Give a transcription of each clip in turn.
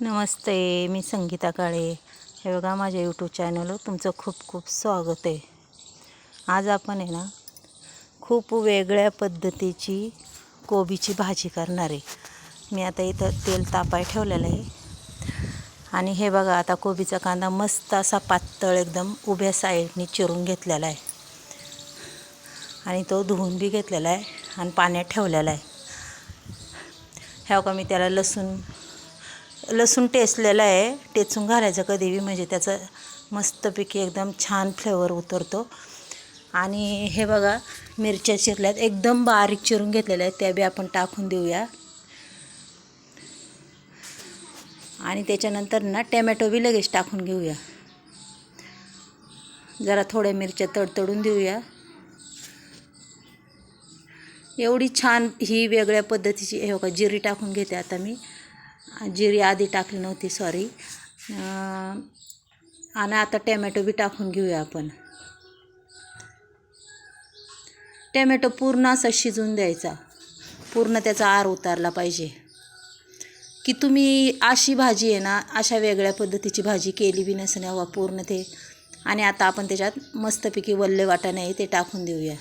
नमस्ते मी संगीता काळे. हे बघा माझ्या यूट्यूब चॅनलवर तुमचं खूप खूप स्वागत आहे. आज आपण आहे ना खूप वेगळ्या पद्धतीची कोबीची भाजी करणार आहे. मी आता इथं तेल तापाय ठेवलेलं आहे. आणि हे बघा आता कोबीचा कांदा मस्त असा पातळ एकदम उभ्या साईडने चिरून घेतलेला आहे. आणि तो धुवून बी घेतलेला आहे आणि पाण्यात ठेवलेला आहे. ह्या का मी त्याला लसूण लसूण टेसलेलं आहे. टेचून घालायचं कधीबी म्हणजे त्याचं मस्तपैकी एकदम छान फ्लेवर उतरतो. आणि हे बघा मिरच्या चिरल्यात. एकदम बारीक चिरून घेतलेल्या आहेत. त्या बी आपण टाकून देऊया. आणि त्याच्यानंतर ना टॅमॅटो बी लगेच टाकून घेऊया. जरा थोड्या मिरच्या तडतडून देऊया. एवढी छान ही वेगळ्या पद्धतीची हे बघा जिरी टाकून घेते आता मी. जिरी आधी टाकली नव्हती सॉरी आणि आता टॅमॅटो बी टाकून घेऊया आपण. टॅमॅटो पूर्ण असा शिजून द्यायचा. पूर्ण त्याचा आर उतारला पाहिजे. की तुम्ही अशी भाजी आहे ना अशा वेगळ्या पद्धतीची भाजी केली बी नसेल पूर्ण ते. आणि आता आपण त्याच्यात मस्तपैकी वल्ले वाटाणे आहे ते टाकून देऊया.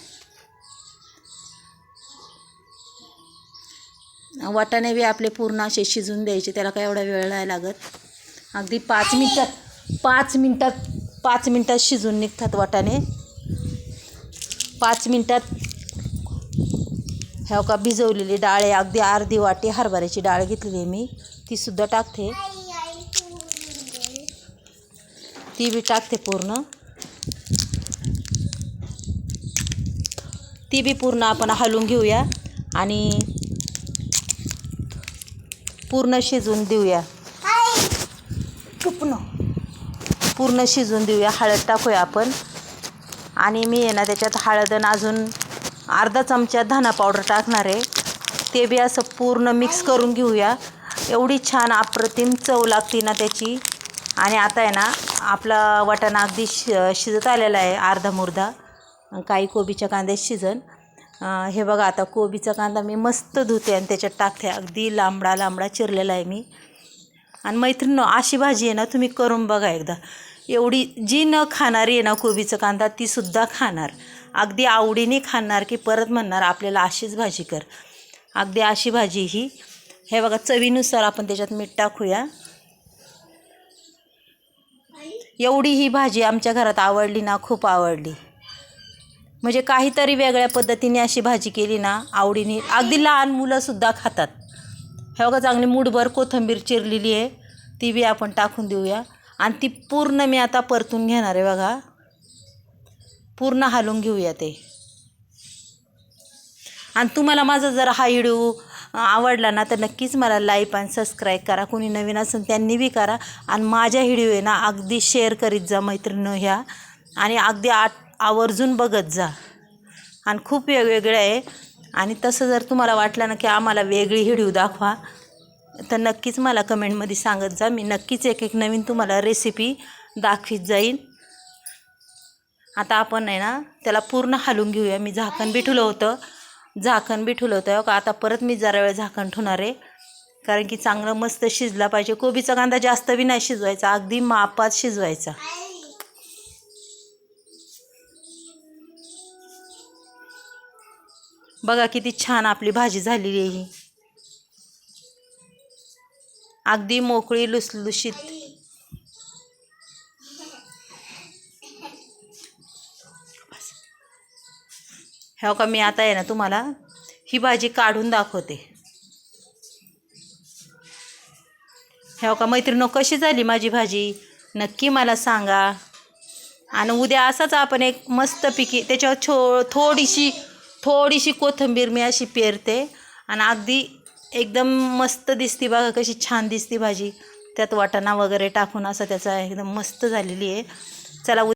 वाटाणे बी आपले पूर्ण असे शिजून द्यायचे त्याला काय एवढा वेळ नाही लागत. अगदी पाच मिनटात पाच मिनटात पाच मिनटात शिजून निघतात वाटाणे. पाच मिनटात ह्या का भिजवलेली डाळ आहे. अगदी अर्धी वाटी हरभऱ्याची डाळ घेतलेली आहे मी. तीसुद्धा टाकते. ती बी टाकते पूर्ण. ती बी पूर्ण आपण हलवून घेऊया. आणि पूर्ण शिजून देऊया. पूर्ण शिजून देऊया. हळद टाकूया आपण. आणि मी आहे ना त्याच्यात हळद आणि अजून अर्धा चमचा धना पावडर टाकणार आहे. ते बी असं पूर्ण मिक्स करून घेऊया. एवढी छान अप्रतिम चव लागते ना त्याची. आणि आता आहे ना आपला वाटाणा अगदी शि शिजत आलेला आहे अर्धा मुर्धा काही कोबीच्या कांद्यात शिजन. हे बघा आता कोबीचा कांदा मी मस्त धुते आणि त्याच्यात टाकते. अगदी लांबडा लांबडा चिरलेला आहे मी. आणि मैत्रिणी अशी भाजी आहे ना तुम्ही करून बघा एकदा. एवढी जी न खाणारी आहे ना कोबीचा कांदा तीसुद्धा खाणार. अगदी आवडीने खाणार की परत म्हणणार आपल्याला अशीच भाजी कर. अगदी अशी भाजी ही. हे बघा चवीनुसार आपण त्याच्यात मीठ टाकूया. एवढी ही भाजी आमच्या घरात आवडली ना खूप आवडली. म्हणजे काहीतरी वेगळ्या पद्धतीने अशी भाजी केली ना आवडीने. अगदी लहान मुलंसुद्धा खातात. हे बघा चांगली मूठभर कोथिंबीर चिरलेली आहे. ती बी आपण टाकून देऊया. आणि ती पूर्ण मी आता परतून घेणार आहे बघा. पूर्ण हालून घेऊया ते. आणि तुम्हाला माझा जर हा व्हिडिओ आवडला ना तर नक्कीच मला लाईक आणि सबस्क्राईब करा. कोणी नवीन असेल त्यांनी बी करा. आणि माझ्या व्हिडिओ आहे ना अगदी शेअर करीत जा मैत्रिणी ह्या. आणि अगदी आठ आवर्जून बघत जा. आणि खूप वेगवेगळे आहे. आणि तसं जर तुम्हाला वाटलं ना की आम्हाला वेगळी हिडीव दाखवा तर नक्कीच मला कमेंटमध्ये सांगत जा. मी नक्कीच एक एक नवीन तुम्हाला रेसिपी दाखवीत जाईन. आता आपण आहे ना त्याला पूर्ण हालून घेऊया. मी झाकण बी होतं. झाकण बी होतं. का आता परत मी जरा वेळ झाकण ठेवणार आहे. कारण की चांगलं मस्त शिजला पाहिजे. कोबीचा कांदा जास्त बी नाही शिजवायचा. अगदी मापात शिजवायचा. बघा किती छान आपली भाजी झालेली आहे ही. अगदी मोकळी लुसलुशीत. ह्या हो का मी आता आहे ना तुम्हाला ही भाजी काढून दाखवते. ह्या का मैत्रिणो कशी झाली माझी भाजी? नक्की मला सांगा. आणि उद्या असाच आपण एक मस्तपैकी त्याच्यावर छो थोडीशी थोडीशी कोथिंबीर मी अशी पेरते आणि अगदी एकदम मस्त दिसते बघा कशी छान दिसते भाजी. त्यात वाटाणा वगैरे टाकून असं त्याचा एकदम मस्त झालेली आहे. चला